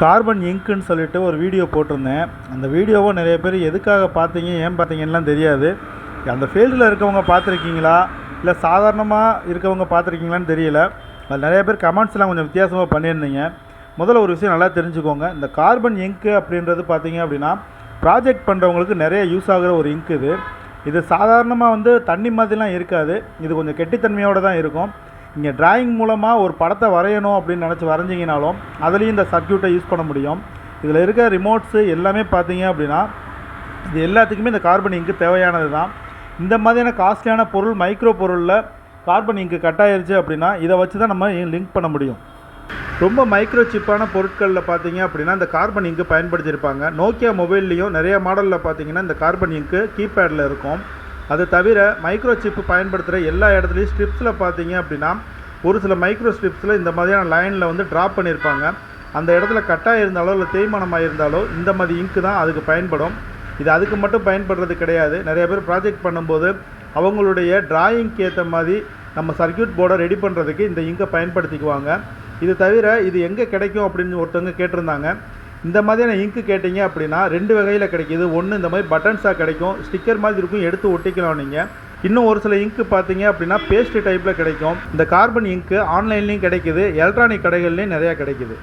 Carbon இங்க்குன்னு சொல்லிட்டு ஒரு video போட்டிருந்தேன். அந்த வீடியோவை நிறைய பேர் எதுக்காக பார்த்தீங்க ஏன் பார்த்தீங்கலாம் தெரியாது. அந்த ஃபீல்டில் இருக்கவங்க பார்த்துருக்கீங்களா? இல்லை சாதாரணமாக இருக்கவங்க பார்த்துருக்கீங்களான்னு தெரியல. அது நிறைய பேர் கமெண்ட்ஸ்லாம் கொஞ்சம் வித்தியாசமாக பண்ணியிருந்தீங்க. முதல்ல ஒரு விஷயம் நல்லா தெரிஞ்சுக்கோங்க. இந்த கார்பன் இங்க்கு அப்படின்றது பார்த்தீங்க அப்படின்னா ப்ராஜெக்ட் பண்ணுறவங்களுக்கு நிறைய யூஸ் ஆகிற ஒரு இங்க் இது. இது சாதாரணமாக வந்து தண்ணி மாதிரிலாம் இருக்காது. இது கொஞ்சம் கெட்டித்தன்மையோடு தான் இருக்கும். இங்கே டிராயிங் மூலமாக ஒரு படத்தை வரையணும் அப்படின்னு நினச்சி வரைஞ்சிங்கனாலும் அதுலேயும் இந்த சர்க்யூட்டை யூஸ் பண்ண முடியும். இதில் இருக்க ரிமோட்ஸு எல்லாமே பார்த்தீங்க அப்படின்னா இது எல்லாத்துக்குமே இந்த கார்பன் இங்கு தேவையானது தான் இந்த மாதிரியான காஸ்ட்லியான பொருள் மைக்ரோ பொருளில் கார்பன் இங்கு கட் ஆயிருச்சு அப்படின்னா இதை வச்சு தான் நம்ம லிங்க் பண்ண முடியும். ரொம்ப மைக்ரோ சிப்பான பொருட்களில் பார்த்தீங்க அப்படின்னா இந்த கார்பன் இங்கு பயன்படுத்தியிருப்பாங்க. நோக்கியா மொபைல்லையும் நிறைய மாடலில் பார்த்தீங்கன்னா இந்த கார்பன் இங்கு கீபேடில் இருக்கும். அது தவிர மைக்ரோ சிப்பு பயன்படுத்துகிற எல்லா இடத்துலையும் ஸ்ட்ரிப்ஸில் பார்த்தீங்க அப்படின்னா ஒரு சில மைக்ரோ ஸ்ட்ரிப்ஸில் இந்த மாதிரியான லைனில் வந்து ட்ராப் பண்ணியிருப்பாங்க அந்த இடத்துல கட்டாக இருந்தாலோ இல்லை தேய்மானமாக இருந்தாலோ இந்த மாதிரி இங்கு தான் அதுக்கு பயன்படும். இது அதுக்கு மட்டும் பயன்படுறது கிடையாது. நிறைய பேர் ப்ராஜெக்ட் பண்ணும்போது அவங்களுடைய டிராயிங்க்கு ஏற்ற மாதிரி நம்ம சர்க்யூட் போர்டை ரெடி பண்ணுறதுக்கு இந்த இங்கை பயன்படுத்திக்குவாங்க. இது தவிர இது எங்கே கிடைக்கும் அப்படின்னு ஒருத்தவங்க கேட்டிருந்தாங்க. இந்த மாதிரியான இங்கு கேட்டிங்க அப்படின்னா ரெண்டு வகையில் கிடைக்கிது. ஒன்று இந்த மாதிரி பட்டன்ஸாக கிடைக்கும். ஸ்டிக்கர் மாதிரி இருக்கும் எடுத்து ஒட்டிக்கலாம் நீங்கள் இன்னும் ஒரு சில இங்கு பார்த்தீங்க அப்படின்னா பேஸ்ட் டைப்பில் கிடைக்கும். இந்த கார்பன் இங்கு ஆன்லைன்லேயும் கிடைக்குது எலக்ட்ரானிக் கடைகள்லேயும் நிறையா கிடைக்குது.